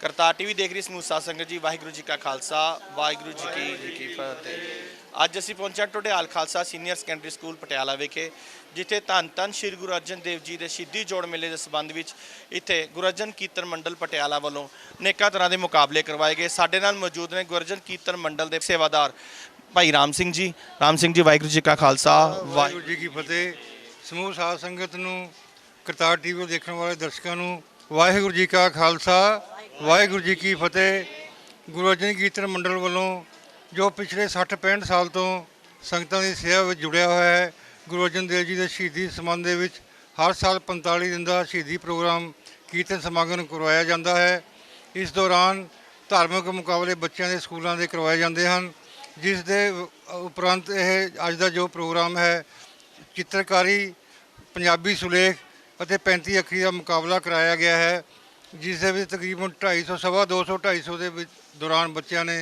Kartar TV ਦੇਖ ਰਹੀ ਸਮੂਹ ਸਾਧ ਸੰਗਤ ਜੀ, ਵਾਹਿਗੁਰੂ ਜੀ ਕਾ ਖਾਲਸਾ, ਵਾਹਿਗੁਰੂ ਜੀ ਕੀ ਕੀ ਫਤਿਹ। ਅੱਜ ਅਸੀਂ ਪਹੁੰਚਿਆ Todiyal Khalsa senior secondary school Patiala ਵਿਖੇ, ਜਿੱਥੇ ਧੰਨ ਧੰਨ ਸ਼੍ਰੀ ਗੁਰੂ ਅਰਜਨ ਦੇਵ ਜੀ ਦੇ ਸ਼ਹੀਦੀ ਜੋੜ ਮੇਲੇ ਦੇ ਸੰਬੰਧ ਵਿੱਚ ਇੱਥੇ ਗੁਰੂ ਕੀਰਤਨ ਮੰਡਲ ਪਟਿਆਲਾ ਵੱਲੋਂ ਅਨੇਕਾਂ ਤਰ੍ਹਾਂ ਦੇ ਮੁਕਾਬਲੇ ਕਰਵਾਏ ਗਏ। ਸਾਡੇ ਨਾਲ ਮੌਜੂਦ ਨੇ ਗੁਰੂ ਅਰਜਨ ਕੀਰਤਨ ਮੰਡਲ ਦੇ ਸੇਵਾਦਾਰ ਭਾਈ ਰਾਮ ਸਿੰਘ ਜੀ। ਰਾਮ ਸਿੰਘ ਜੀ, ਵਾਹਿਗੁਰੂ ਜੀ ਕਾ ਖਾਲਸਾ ਵਾਹਿਗੁਰੂ ਵਾਹਿਗੁਰੂ ਜੀ ਕੀ ਫਤਿਹ। ਸਮੂਹ ਸਾਧ ਸੰਗਤ ਨੂੰ, ਕਰਤਾਰ ਟੀਵੀ ਦੇਖਣ ਵਾਲੇ ਦਰਸ਼ਕਾਂ ਨੂੰ ਵਾਹਿਗੁਰੂ ਜੀ ਕਾ ਖਾਲਸਾ ਵਾਹਿਗੁਰੂ ਜੀ ਕੀ ਫਤਿਹ। ਗੁਰੂ ਅਰਜਨ ਕੀਰਤਨ ਮੰਡਲ ਵੱਲੋਂ ਜੋ ਪਿਛਲੇ 60 65 ਸਾਲ ਤੋਂ ਸੰਗਤਾਂ ਦੀ ਸੇਵਾ ਵਿੱਚ ਜੁੜਿਆ ਹੋਇਆ ਹੈ, ਗੁਰੂ ਅਰਜਨ ਦੇਵ ਜੀ ਦੇ ਸ਼ਹੀਦੀ ਸਮਾਨ ਦੇ ਵਿੱਚ ਹਰ ਸਾਲ 45 ਦਿਨ ਦਾ ਸ਼ਹੀਦੀ ਪ੍ਰੋਗਰਾਮ ਕੀਰਤਨ ਸਮਾਗਮ ਕਰਵਾਇਆ ਜਾਂਦਾ ਹੈ। ਇਸ ਦੌਰਾਨ ਧਾਰਮਿਕ ਮੁਕਾਬਲੇ ਬੱਚਿਆਂ ਦੇ ਸਕੂਲਾਂ ਦੇ ਕਰਵਾਏ ਜਾਂਦੇ ਹਨ, ਜਿਸ ਦੇ ਉਪਰੰਤ ਇਹ ਅੱਜ ਦਾ ਜੋ ਪ੍ਰੋਗਰਾਮ ਹੈ, ਚਿੱਤਰਕਾਰੀ, ਪੰਜਾਬੀ ਸੁਲੇਖ ਅਤੇ 35 ਅੱਖਰੀ ਦਾ ਮੁਕਾਬਲਾ ਕਰਾਇਆ ਗਿਆ ਹੈ। ਜਿਸ ਦੇ ਵਿੱਚ ਤਕਰੀਬਨ 250 ਸਵਾ 200 250 ਦੇ ਵਿੱਚ ਦੌਰਾਨ ਬੱਚਿਆਂ ਨੇ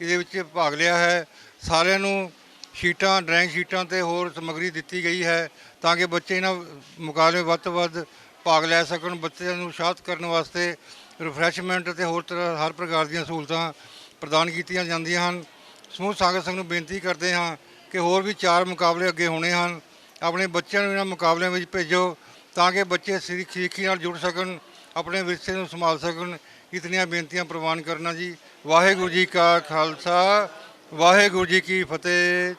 ਇਹਦੇ ਵਿੱਚ ਭਾਗ ਲਿਆ ਹੈ। ਸਾਰਿਆਂ ਨੂੰ ਸ਼ੀਟਾਂ, ਡਰਾਇੰਗ ਸ਼ੀਟਾਂ ਤੇ ਹੋਰ ਸਮੱਗਰੀ ਦਿੱਤੀ ਗਈ ਹੈ ਤਾਂ ਕਿ ਬੱਚੇ ਇਹਨਾਂ ਮੁਕਾਬਲੇ ਵੱਧ ਤੋਂ ਵੱਧ ਭਾਗ ਲੈ ਸਕਣ, ਬੱਚਿਆਂ ਨੂੰ ਉਤਸ਼ਾਹਿਤ ਕਰਨ ਵਾਸਤੇ ਰਿਫਰੈਸ਼ਮੈਂਟ ਅਤੇ ਹੋਰ ਤਰ੍ਹਾਂ, ਹਰ ਪ੍ਰਕਾਰ ਦੀਆਂ ਸਹੂਲਤਾਂ ਪ੍ਰਦਾਨ ਕੀਤੀਆਂ ਜਾਂਦੀਆਂ ਹਨ। ਸਮੂਹ ਸੰਗਤ ਸੰਗ ਨੂੰ ਬੇਨਤੀ ਕਰਦੇ ਹਾਂ ਕਿ ਹੋਰ ਵੀ ਚਾਰ ਮੁਕਾਬਲੇ ਅੱਗੇ ਹੋਣੇ ਹਨ। ਆਪਣੇ ਬੱਚਿਆਂ ਨੂੰ ਇਹਨਾਂ ਮੁਕਾਬਲਿਆਂ ਵਿੱਚ ਭੇਜੋ ਤਾਂ ਕਿ ਬੱਚੇ ਸਿੱਖ ਸਿੱਖੀ ਨਾਲ ਜੁੜ ਸਕਣ ਆਪਣੇ ਵਿਰਸੇ ਨੂੰ ਸੰਭਾਲ ਸਕਣ। ਇਤਨੀਆਂ ਬੇਨਤੀਆਂ ਪ੍ਰਵਾਨ ਕਰਨਾ ਜੀ। ਵਾਹਿਗੁਰੂ ਜੀ ਕਾ ਖਾਲਸਾ, ਵਾਹਿਗੁਰੂ ਜੀ ਕੀ ਫਤਿਹ।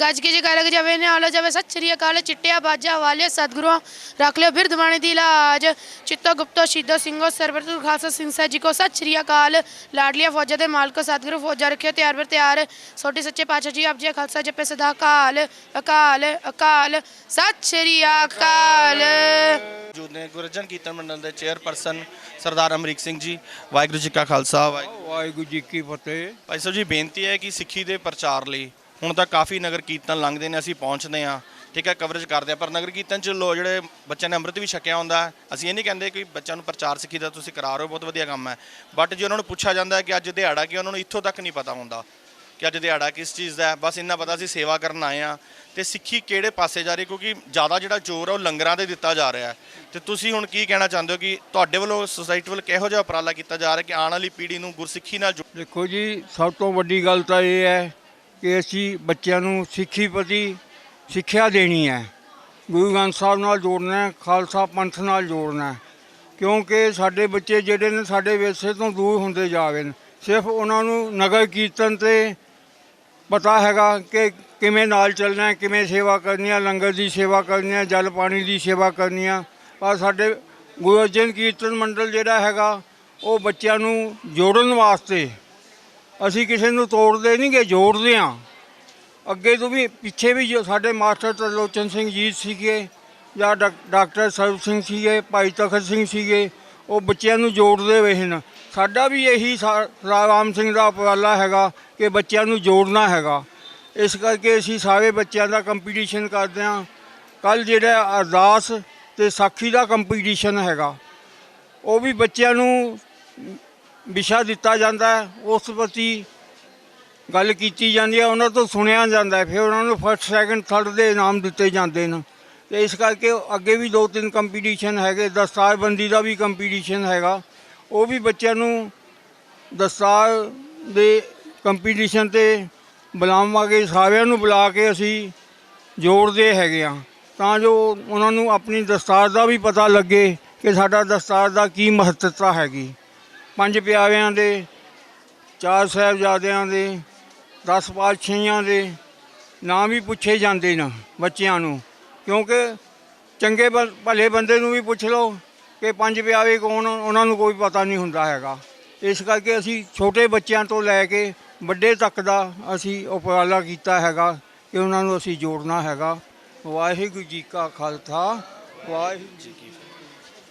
ਗੱਜ ਕੇ ਜਗਾ ਲਗ ਜਾਵੇ ਨੇ ਆਲਾ ਜਾਵੇ, ਸਤਿ ਸ੍ਰੀ ਅਕਾਲ। ਚਿੱਟਿਆ ਬਾਜਾ ਵਾਲੇ ਸਤਿਗੁਰੂ ਰੱਖ ਲਿਓ ਬਿਰਧ ਬਾਣੀ ਦੀ ਲਾਜ। ਚਿੱਤੋ ਗੁਪਤੋ ਸ਼ੀਦੋ ਸਿੰਘੋ ਸਰਬਤ ਖਾਲਸਾ ਸਿੰਘ ਸਾਹਿਬ ਜੀ ਕੋ ਸਤਿ ਸ੍ਰੀ ਅਕਾਲ। ਲਾਡਲੀਆ ਫੌਜਾਂ ਦੇ ਮਾਲਕੋ, ਸਤਿਗੁਰੂ ਫੌਜਾਂ ਰੱਖਿਓ, ਤਿਆਰ ਬਰ ਤਿਆਰ। ਛੋਟੇ ਸੱਚੇ ਪਾਤਸ਼ਾਹ ਜੀ, ਆਪ ਜੀ ਖਾਲਸਾ ਜਪੇ ਸਦਾ ਅਕਾਲ ਅਕਾਲ ਅਕਾਲ। ਸਤਿ ਸ੍ਰੀ ਅਕਾਲ। ਨੇ ਗੁਰੂ ਅਰਜਨ ਕੀਰਤਨ ਮੰਡਲ ਦੇ ਚੇਅਰਪਰਸਨ ਸਰਦਾਰ ਅਮਰੀਕ ਸਿੰਘ ਜੀ ਵਾਹਿਗੁਰੂ ਜੀ ਕਾ ਖਾਲਸਾ ਵਾਹਿਗੁਰੂ ਵਾਹਿਗੁਰੂ ਜੀ ਕੀ ਫਤਿਹ। ਭਾਈ ਸਾਹਿਬ ਜੀ ਬੇਨਤੀ ਹੈ ਕਿ ਸਿੱਖੀ ਦੇ ਪ੍ਰਚਾਰ ਲਈ ਹੁਣ ਤਾਂ ਕਾਫੀ ਨਗਰ ਕੀਰਤਨ ਲੰਘਦੇ ਨੇ ਅਸੀਂ ਪਹੁੰਚਦੇ ਹਾਂ। ਠੀਕ ਹੈ ਕਵਰੇਜ ਕਰਦੇ ਆ ਪਰ ਨਗਰ ਕੀਰਤਨ ਚ ਲੋ ਜਿਹੜੇ ਬੱਚਿਆਂ ਨੇ ਅੰਮ੍ਰਿਤ ਵੀ ਛਕਿਆ ਹੁੰਦਾ ਅਸੀਂ ਇਹ ਨਹੀਂ ਕਹਿੰਦੇ ਕਿ ਬੱਚਿਆਂ ਨੂੰ ਪ੍ਰਚਾਰ ਸਿੱਖੀ ਦਾ ਤੁਸੀਂ ਕਰਾ ਰਹੇ ਹੋ ਬਹੁਤ ਵਧੀਆ ਕੰਮ ਹੈ। ਬਟ ਜੇ ਉਹਨਾਂ ਨੂੰ ਪੁੱਛਿਆ ਜਾਂਦਾ ਹੈ ਕਿ ਅੱਜ ਦਿਹਾੜਾ ਕੀ ਉਹਨਾਂ ਨੂੰ ਇੱਥੋਂ ਤੱਕ ਨਹੀਂ ਪਤਾ ਹੁੰਦਾ। ਕਿ ਅੱਜ ਦਿਹਾੜਾ ਕਿਸ ਚੀਜ਼ ਦਾ ਹੈ? ਬਸ ਇੰਨਾ ਪਤਾ ਸੀ ਸੇਵਾ ਕਰਨ ਆਏ ਆ ਤੇ ਸਿੱਖੀ ਕਿਹੜੇ ਪਾਸੇ ਜਾ ਰਹੀ ਕਿਉਂਕਿ ਜ਼ਿਆਦਾ ਜਿਹੜਾ ਜ਼ੋਰ ਹੈ ਉਹ ਲੰਗਰਾਂ ਤੇ ਦਿੱਤਾ ਜਾ ਰਿਹਾ ਹੈ। ਤੇ ਤੁਸੀਂ ਹੁਣ ਕੀ ਕਹਿਣਾ ਚਾਹੁੰਦੇ ਹੋ ਕਿ ਤੁਹਾਡੇ ਵੱਲੋਂ ਸੁਸਾਇਟੀ ਵੱਲ ਕਿਹੋ ਜਿਹਾ ਉਪਰਾਲਾ ਕੀਤਾ ਜਾ ਰਿਹਾ ਕਿ ਆਉਣ ਵਾਲੀ ਪੀੜ੍ਹੀ ਨੂੰ ਗੁਰਸਿੱਖੀ ਨਾਲ ਜੁ- ਦੇਖੋ ਜੀ, ਸਭ ਤੋਂ ਵੱਡੀ ਗੱਲ ਤਾਂ ਇਹ ਹੈ ਕਿ ਅਸੀਂ ਬੱਚਿਆਂ ਨੂੰ ਸਿੱਖੀ ਪ੍ਰਤੀ ਸਿੱਖਿਆ ਦੇਣੀ ਹੈ। ਗੁਰੂ ਗ੍ਰੰਥ ਸਾਹਿਬ ਨਾਲ ਜੋੜਨਾ ਖਾਲਸਾ ਪੰਥ ਨਾਲ ਜੋੜਨਾ ਕਿਉਂਕਿ ਸਾਡੇ ਬੱਚੇ ਜਿਹੜੇ ਨੇ, ਸਾਡੇ ਵਿਰਸੇ ਤੋਂ ਦੂਰ ਹੁੰਦੇ ਜਾ ਰਹੇ ਨੇ। ਸਿਰਫ ਉਹਨਾਂ ਨੂੰ ਨਗਰ ਕੀਰਤਨ ਤੇ ਪਤਾ ਹੈਗਾ ਕਿ ਕਿਵੇਂ ਨਾਲ ਚੱਲਣਾ ਹੈ, ਕਿਵੇਂ ਸੇਵਾ ਕਰਨੀ ਹੈ, ਲੰਗਰ ਦੀ ਸੇਵਾ ਕਰਨੀ ਹੈ, ਜਲ ਪਾਣੀ ਦੀ ਸੇਵਾ ਕਰਨੀ ਹੈ। ਪਰ ਸਾਡੇ ਗੁਰੂ ਅਰਜਨ ਕੀਰਤਨ ਮੰਡਲ ਜਿਹੜਾ ਹੈਗਾ, ਉਹ ਬੱਚਿਆਂ ਨੂੰ ਜੋੜਨ ਵਾਸਤੇ ਅਸੀਂ ਕਿਸੇ ਨੂੰ ਤੋੜਦੇ ਨਹੀਂ ਗੇ, ਜੋੜਦੇ ਹਾਂ। ਅੱਗੇ ਤੋਂ ਵੀ ਪਿੱਛੇ ਵੀ ਜੋ ਸਾਡੇ ਮਾਸਟਰ ਤਰਲੋਚਨ ਸਿੰਘ ਜੀ ਸੀਗੇ, ਜਾਂ ਡਾਕ- ਡਾਕਟਰ ਸਰਬ ਸਿੰਘ ਸੀਗੇ, ਭਾਈ ਤਖਤ ਸਿੰਘ ਸੀਗੇ, ਉਹ ਬੱਚਿਆਂ ਨੂੰ ਜੋੜਦੇ ਹੋਏ ਹਨ। ਸਾਡਾ ਵੀ ਇਹੀ ਸਾ- ਰਾਮ ਸਿੰਘ ਦਾ ਉਪਰਾਲਾ ਹੈਗਾ ਕਿ ਬੱਚਿਆਂ ਨੂੰ ਜੋੜਨਾ ਹੈਗਾ। ਇਸ ਕਰਕੇ ਅਸੀਂ ਸਾਰੇ ਬੱਚਿਆਂ ਦਾ ਕੰਪੀਟੀਸ਼ਨ ਕਰਦੇ ਹਾਂ। ਕੱਲ ਜਿਹੜਾ ਅਰਦਾਸ ਤੇ ਸਾਖੀ ਦਾ ਕੰਪੀਟੀਸ਼ਨ ਹੈਗਾ, ਉਹ ਵੀ ਬੱਚਿਆਂ ਨੂੰ ਵਿਸ਼ਾ ਦਿੱਤਾ ਜਾਂਦਾ ਉਸ ਪ੍ਰਤੀ ਗੱਲ ਕੀਤੀ ਜਾਂਦੀ ਹੈ, ਉਹਨਾਂ ਤੋਂ ਸੁਣਿਆ ਜਾਂਦਾ ਫਿਰ ਉਹਨਾਂ ਨੂੰ ਫਸਟ ਸੈਕੰਡ ਥਰਡ ਦੇ ਇਨਾਮ ਦਿੱਤੇ ਜਾਂਦੇ ਨੇ। ਤੇ ਇਸ ਕਰਕੇ ਅੱਗੇ ਵੀ ਦੋ ਤਿੰਨ ਕੰਪੀਟੀਸ਼ਨ ਹੈਗੇ, ਦਸਤਾਰਬੰਦੀ ਦਾ ਵੀ ਕੰਪੀਟੀਸ਼ਨ ਹੈਗਾ। ਉਹ ਵੀ ਬੱਚਿਆਂ ਨੂੰ ਦਸਤਾਰ ਦੇ ਕੰਪੀਟੀਸ਼ਨ ਤੇ ਬੁਲਾਵਾਂਗੇ, ਸਾਰਿਆਂ ਨੂੰ ਬੁਲਾ ਕੇ ਅਸੀਂ ਜੋੜਦੇ ਹੈਗੇ ਆ ਤਾਂ ਜੋ ਉਹਨਾਂ ਨੂੰ ਆਪਣੀ ਦਸਤਾਰ ਦਾ ਵੀ ਪਤਾ ਲੱਗੇ ਕਿ ਸਾਡਾ ਦਸਤਾਰ ਦਾ ਕੀ ਮਹੱਤਤਾ ਹੈਗੀ। ਪੰਜ ਪਿਆਰਿਆਂ ਦੇ, ਚਾਰ ਸਾਹਿਬਜ਼ਾਦਿਆਂ ਦੇ 10 ਪਾਤਸ਼ਾਹੀਆਂ ਦੇ ਨਾਂ ਵੀ ਪੁੱਛੇ ਜਾਂਦੇ ਨੇ ਬੱਚਿਆਂ ਨੂੰ। ਕਿਉਂਕਿ ਚੰਗੇ ਬ- ਭਲੇ ਬੰਦੇ ਨੂੰ ਵੀ ਪੁੱਛ ਲਓ। ਕਿ ਪੰਜ ਪਿਆਰੇ ਕੌਣ, ਉਹਨਾਂ ਨੂੰ ਕੋਈ ਪਤਾ ਨਹੀਂ ਹੁੰਦਾ ਹੈਗਾ। ਇਸ ਕਰਕੇ ਅਸੀਂ ਛੋਟੇ ਬੱਚਿਆਂ ਤੋਂ ਲੈ ਕੇ ਵੱਡੇ ਤੱਕ ਦਾ ਅਸੀਂ ਉਪਰਾਲਾ ਕੀਤਾ ਹੈਗਾ ਕਿ ਉਹਨਾਂ ਨੂੰ ਅਸੀਂ ਜੋੜਨਾ ਹੈਗਾ। ਵਾਹਿਗੁਰੂ ਜੀ ਕਾ ਖਾਲਸਾ, ਵਾਹਿਗੁਰੂ ਜੀ ਕੀ